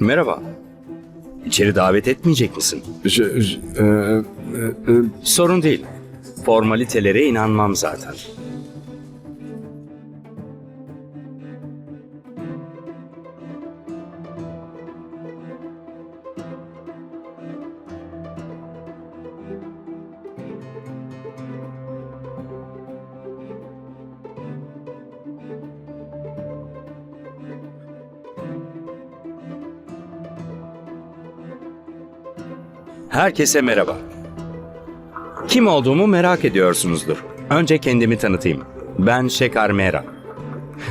Merhaba. İçeri davet etmeyecek misin? J- j- e, e, e, Sorun değil. Formalitelere inanmam zaten. Herkese merhaba. Kim olduğumu merak ediyorsunuzdur. Önce kendimi tanıtayım. Ben Şekar Mera.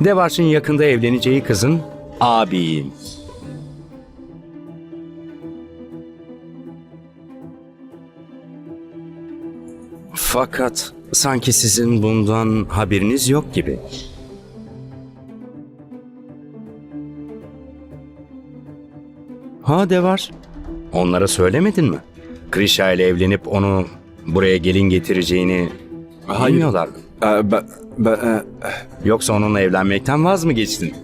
Devarş'ın yakında evleneceği kızın abiyim. Fakat sanki sizin bundan haberiniz yok gibi. Ha Devar. Onlara söylemedin mi? Krisha ile evlenip onu buraya gelin getireceğini Hayır. bilmiyorlar mı? e, ben, ben, e, Yoksa onunla evlenmekten vaz mı geçtin?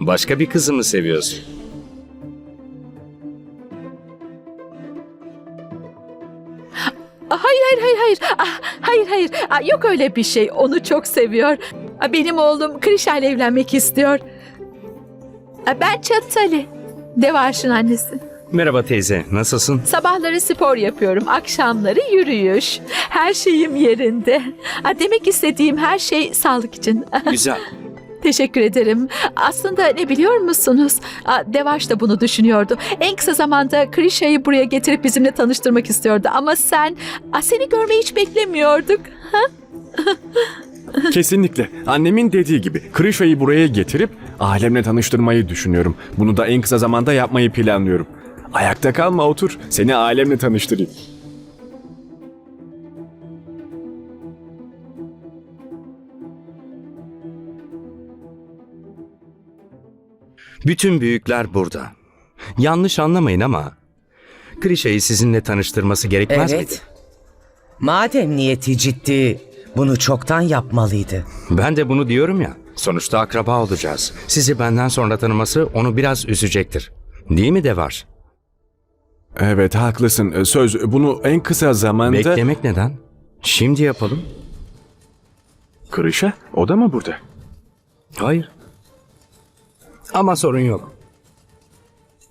Başka bir kızı mı seviyorsun? Hayır hayır hayır hayır. Ah, hayır hayır. Ah, yok öyle bir şey. Onu çok seviyor. Ah, Benim oğlum Krişa ile evlenmek istiyor. Ah, Ben Çatali. Devarş'ın annesi. Merhaba teyze, nasılsın? Sabahları spor yapıyorum, akşamları yürüyüş. Her şeyim yerinde. Ah, Demek istediğim her şey sağlık için. Güzel. Teşekkür ederim. Aslında ne biliyor musunuz? Ah, Devaş da bunu düşünüyordu. En kısa zamanda Krisha'yı buraya getirip bizimle tanıştırmak istiyordu. Ama sen, ah, seni görmeyi hiç beklemiyorduk. kesinlikle. Annemin dediği gibi Krisha'yı buraya getirip alemle tanıştırmayı düşünüyorum. Bunu da en kısa zamanda yapmayı planlıyorum. Ayakta kalma otur. Seni alemle tanıştırayım. Bütün büyükler burada. Yanlış anlamayın ama Krişa'yı sizinle tanıştırması gerekmez miydi? Evet. Madem niyeti ciddi, bunu çoktan yapmalıydı. Ben de bunu diyorum ya. Sonuçta akraba olacağız. Sizi benden sonra tanıması onu biraz üzecektir. Değil mi Devar? Evet haklısın. Söz bunu en kısa zamanda... Beklemek neden? Şimdi yapalım. Krisha o da mı burada? Hayır. Ama sorun yok.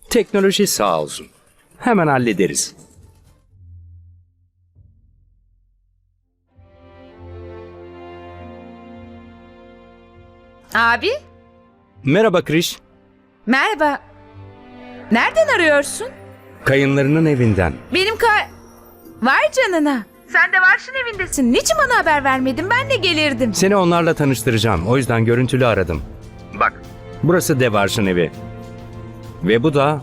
Teknoloji sağ olsun. Hemen hallederiz. Abi, Merhaba Kriş. merhaba. Nereden arıyorsun? Kayınlarının evinden. Benim ka... Vay canına. Sen de Varş'ın evindesin. Niçin bana haber vermedin? Ben de gelirdim. Seni onlarla tanıştıracağım. O yüzden görüntülü aradım. Bak. Burası Devarş'ın evi. Ve bu da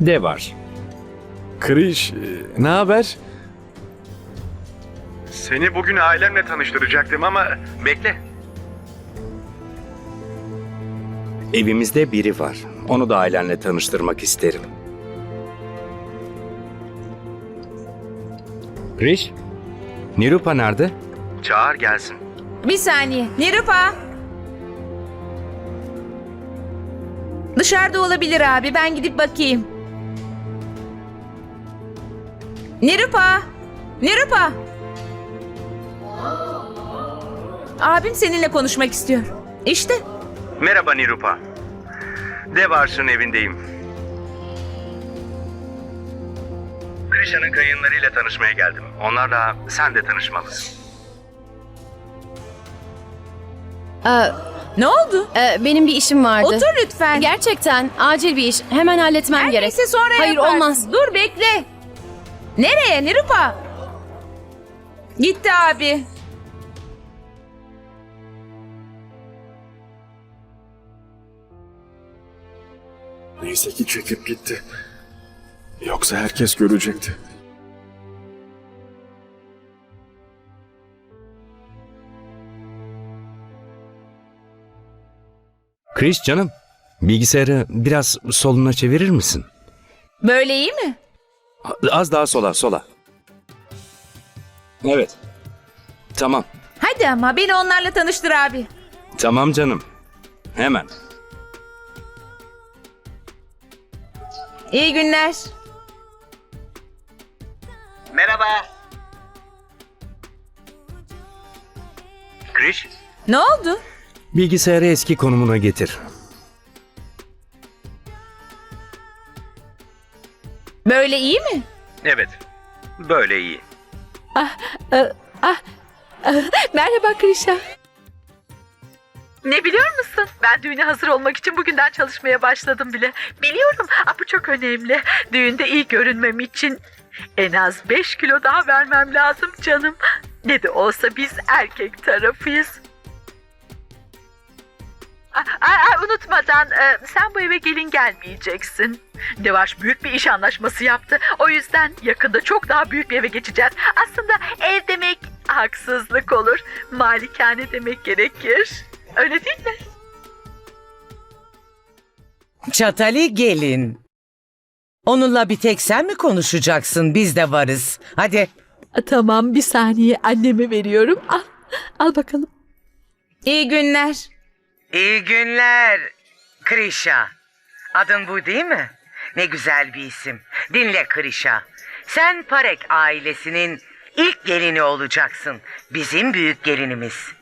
Devar. Krish, e, ne haber? Seni bugün ailemle tanıştıracaktım ama... Bekle. Evimizde biri var. Onu da ailenle tanıştırmak isterim. Kriş, Nirupa nerede? Çağır gelsin. Bir saniye. Nirupa. Dışarıda olabilir abi. Ben gidip bakayım. Nirupa. Nirupa. Abim seninle konuşmak istiyor. İşte. Merhaba Nirupa. Devarş'ın evindeyim. Krişa'nın kayınlarıyla tanışmaya geldim. Onlarla sen de tanışmalısın. Ee, Ne oldu? e, benim bir işim vardı. Otur lütfen. Gerçekten acil bir iş. Hemen halletmem Her gerek. neyse sonra Hayır yaparsın. olmaz. Dur bekle. Nereye Nirupa? Gitti abi. Neyse ki çekip gitti. Yoksa herkes görecekti. Kriş canım, bilgisayarı biraz soluna çevirir misin? Böyle iyi mi? Az daha sola, sola. Evet. Tamam. Hadi ama beni onlarla tanıştır abi. Tamam canım. Hemen. İyi günler. Merhaba. Kriş, Ne oldu? Bilgisayarı eski konumuna getir. Böyle iyi mi? Evet. Böyle iyi. Merhaba Krişa. Ne biliyor musun? Ben düğüne hazır olmak için bugünden çalışmaya başladım bile. Biliyorum. Aa, bu çok önemli. Düğünde iyi görünmem için en az 5 kilo daha vermem lazım canım. Ne de olsa biz erkek tarafıyız. Aa, aa, unutmadan e, sen bu eve gelin gelmeyeceksin. Devaş büyük bir iş anlaşması yaptı. O yüzden yakında çok daha büyük bir eve geçeceğiz. Aslında ev demek haksızlık olur. Malikane demek gerekir. Öyle değil mi? Çatali gelin. Onunla bir tek sen mi konuşacaksın? Biz de varız. Hadi. Tamam bir saniye anneme veriyorum. Al, al bakalım. İyi günler. İyi günler. Krişa. Adın bu değil mi? Ne güzel bir isim. Dinle Krişa. Sen Parek ailesinin ilk gelini olacaksın. Bizim büyük gelinimiz.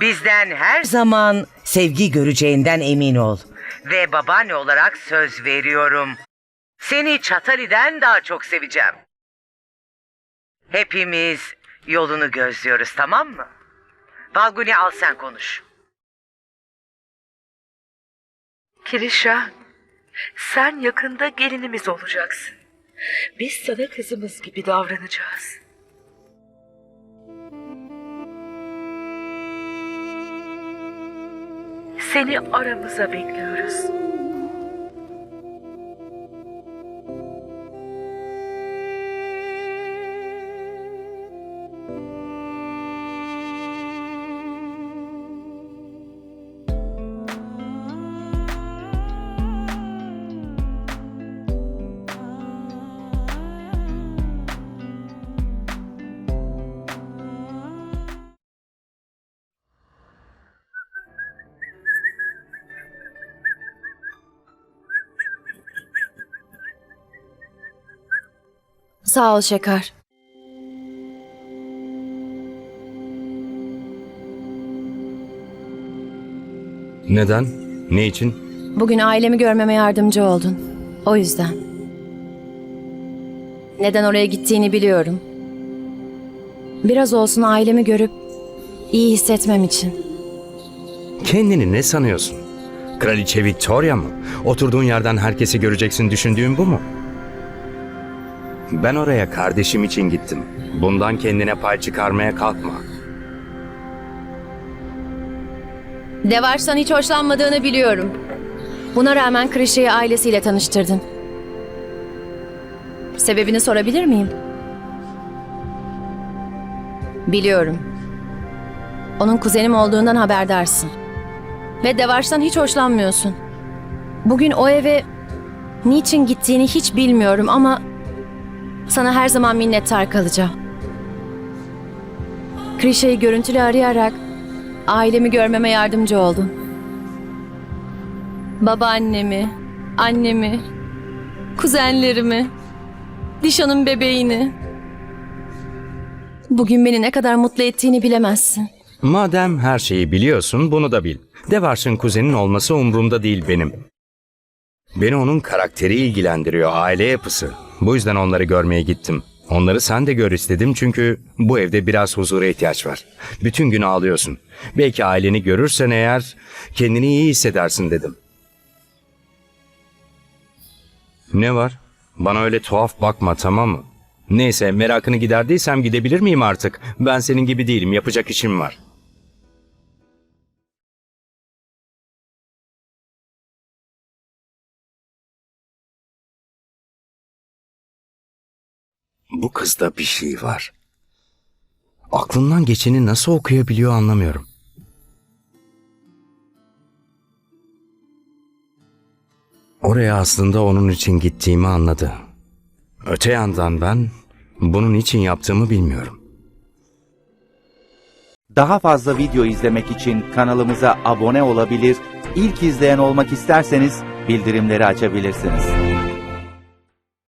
Bizden her zaman sevgi göreceğinden emin ol. Ve babaanne olarak söz veriyorum. Seni Çatali'den daha çok seveceğim. Hepimiz yolunu gözlüyoruz tamam mı? Balguni al sen konuş. Kirişa, sen yakında gelinimiz olacaksın. Biz sana kızımız gibi davranacağız. Seni aramıza bekliyoruz. Sağ ol Şeker. Neden? Ne için? Bugün ailemi görmeme yardımcı oldun. O yüzden. Neden oraya gittiğini biliyorum. Biraz olsun ailemi görüp iyi hissetmem için. Kendini ne sanıyorsun? Kraliçe Victoria mı? Oturduğun yerden herkesi göreceksin düşündüğün bu mu? Ben oraya kardeşim için gittim. Bundan kendine pay çıkarmaya kalkma. Devaş'tan hiç hoşlanmadığını biliyorum. Buna rağmen Krişe'yi ailesiyle tanıştırdın. Sebebini sorabilir miyim? Biliyorum. Onun kuzenim olduğundan haberdarsın. Ve Devaş'tan hiç hoşlanmıyorsun. Bugün o eve niçin gittiğini hiç bilmiyorum ama sana her zaman minnettar kalacağım. Krişe'yi görüntülü arayarak ailemi görmeme yardımcı oldun. Babaannemi, annemi, kuzenlerimi, Dişan'ın bebeğini. Bugün beni ne kadar mutlu ettiğini bilemezsin. Madem her şeyi biliyorsun bunu da bil. Devars'ın kuzenin olması umurumda değil benim. Beni onun karakteri ilgilendiriyor, aile yapısı. Bu yüzden onları görmeye gittim. Onları sen de gör istedim çünkü bu evde biraz huzura ihtiyaç var. Bütün gün ağlıyorsun. Belki aileni görürsen eğer kendini iyi hissedersin dedim. Ne var? Bana öyle tuhaf bakma tamam mı? Neyse merakını giderdiysem gidebilir miyim artık? Ben senin gibi değilim yapacak işim var. Bu kızda bir şey var. Aklından geçeni nasıl okuyabiliyor anlamıyorum. Oraya aslında onun için gittiğimi anladı. Öte yandan ben bunun için yaptığımı bilmiyorum. Daha fazla video izlemek için kanalımıza abone olabilir, ilk izleyen olmak isterseniz bildirimleri açabilirsiniz.